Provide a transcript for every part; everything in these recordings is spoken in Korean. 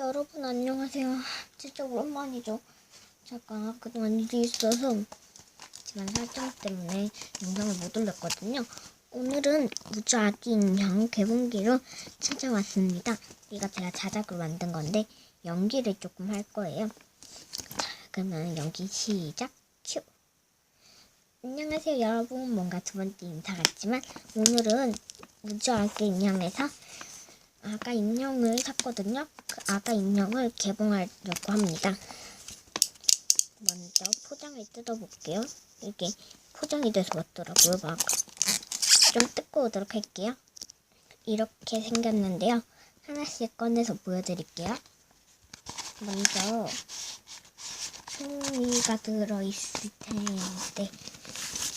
여러분 안녕하세요. 진짜 오랜만이죠. 잠깐 그동안 일이 있어서 집안 설정 때문에 영상을 못 올렸거든요. 오늘은 우주 아기 인형 개봉기로 찾아왔습니다. 이거 제가 자작으로 만든 건데 연기를 조금 할 거예요. 자, 그러면 연기 시작. 큐. 안녕하세요 여러분. 뭔가 두 번째 인사 같지만 오늘은 우주 아기 인형에서 아가 인형을 샀거든요. 그 아가 인형을 개봉하려고 합니다. 먼저 포장을 뜯어볼게요. 이게 포장이 돼서 왔더라고요. 막 좀 뜯고 오도록 할게요. 이렇게 생겼는데요. 하나씩 꺼내서 보여드릴게요. 먼저 송이가 들어있을 텐데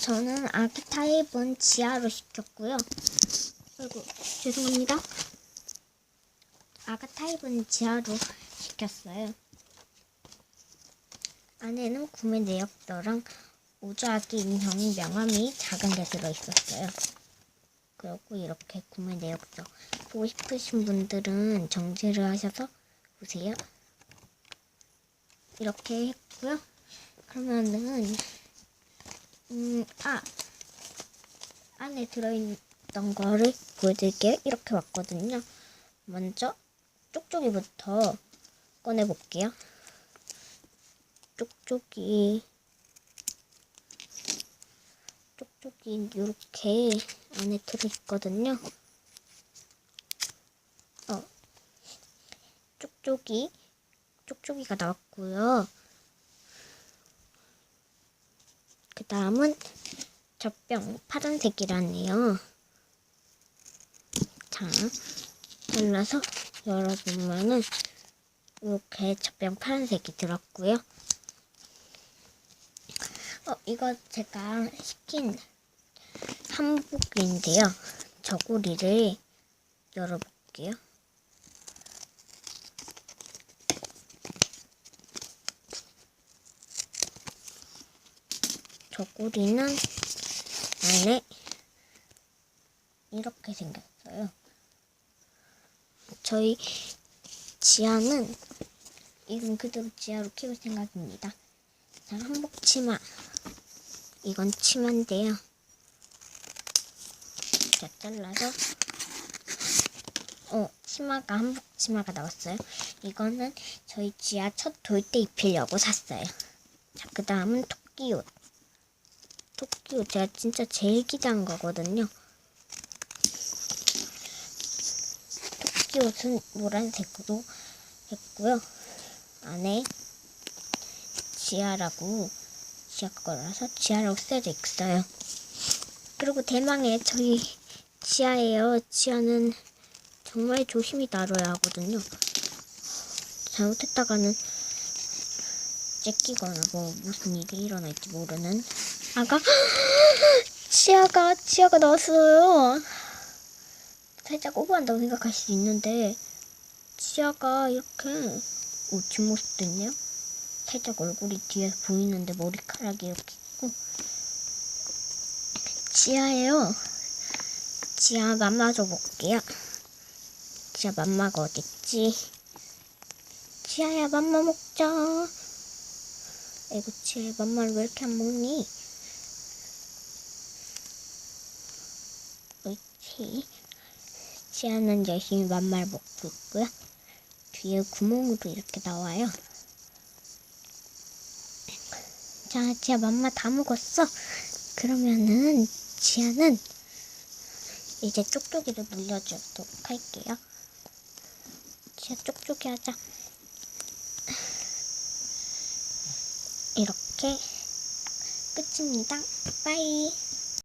저는 아기 타입은 지하로 시켰고요. 아이고 죄송합니다. 아가 타입은 지하로 시켰어요. 안에는 구매 내역서랑 우주아기 인형 명함이 작은 게 들어있었어요. 그리고 이렇게 구매 내역서 보고 싶으신 분들은 정지를 하셔서 보세요. 이렇게 했고요. 그러면은 음, 아 안에 들어있던 거를 보여드릴게요. 이렇게 왔거든요. 먼저 쪽쪽이부터 꺼내볼게요. 쪽쪽이 쪽쪽이 이렇게 안에 들어있거든요. 어, 쪽쪽이 쪽쪽이가 나왔고요. 그 다음은 젖병 파란색이라네요. 자, 잘라서 열어보면은 이렇게 젖병 파란색이 들었고요. 어, 이거 제가 시킨 한복인데요. 저고리를 열어볼게요. 저고리는 안에 이렇게 생겼어요. 저희 지아는 이건 그대로 지아로 키울 생각입니다. 자, 한복 치마. 이건 치마인데요. 자, 잘라서. 어, 치마가 한복 치마가 나왔어요. 이거는 저희 지아 첫돌 때 입히려고 샀어요. 자, 그 다음은 토끼 옷. 토끼 옷 제가 진짜 제일 기대한 거거든요. 토끼 옷은 노란색으로 했고요. 안에 지하라고 지하 거라서 지하라고 써져 있어요. 그리고 대망의 저희 지하예요. 지하는 정말 조심히 다뤄야 하거든요. 잘못했다가는 째끼거나 뭐 무슨 일이 일어날지 모르는 아가 지하가 지하가 나왔어요. 살짝 오버한다고 생각할 수 있는데 지하가 이렇게 오, 뒷모습도 있네요. 살짝 얼굴이 뒤에서 보이는데 머리카락이 이렇게 있고 지하예요. 지하 맘마 줘볼게요. 지하 맘마가 어딨지? 지하야 맘마 먹자. 에고 지하야 맘마를 왜 이렇게 안 먹니? 옳지. 지하는 열심히 맘마를 먹고 있고요. 뒤에 구멍으로 이렇게 나와요. 자, 지아 맘마 다 먹었어. 그러면은 지아는 이제 쪽쪽이를 물려주도록 할게요. 지아 쪽쪽이 하자. 이렇게 끝입니다. 빠이.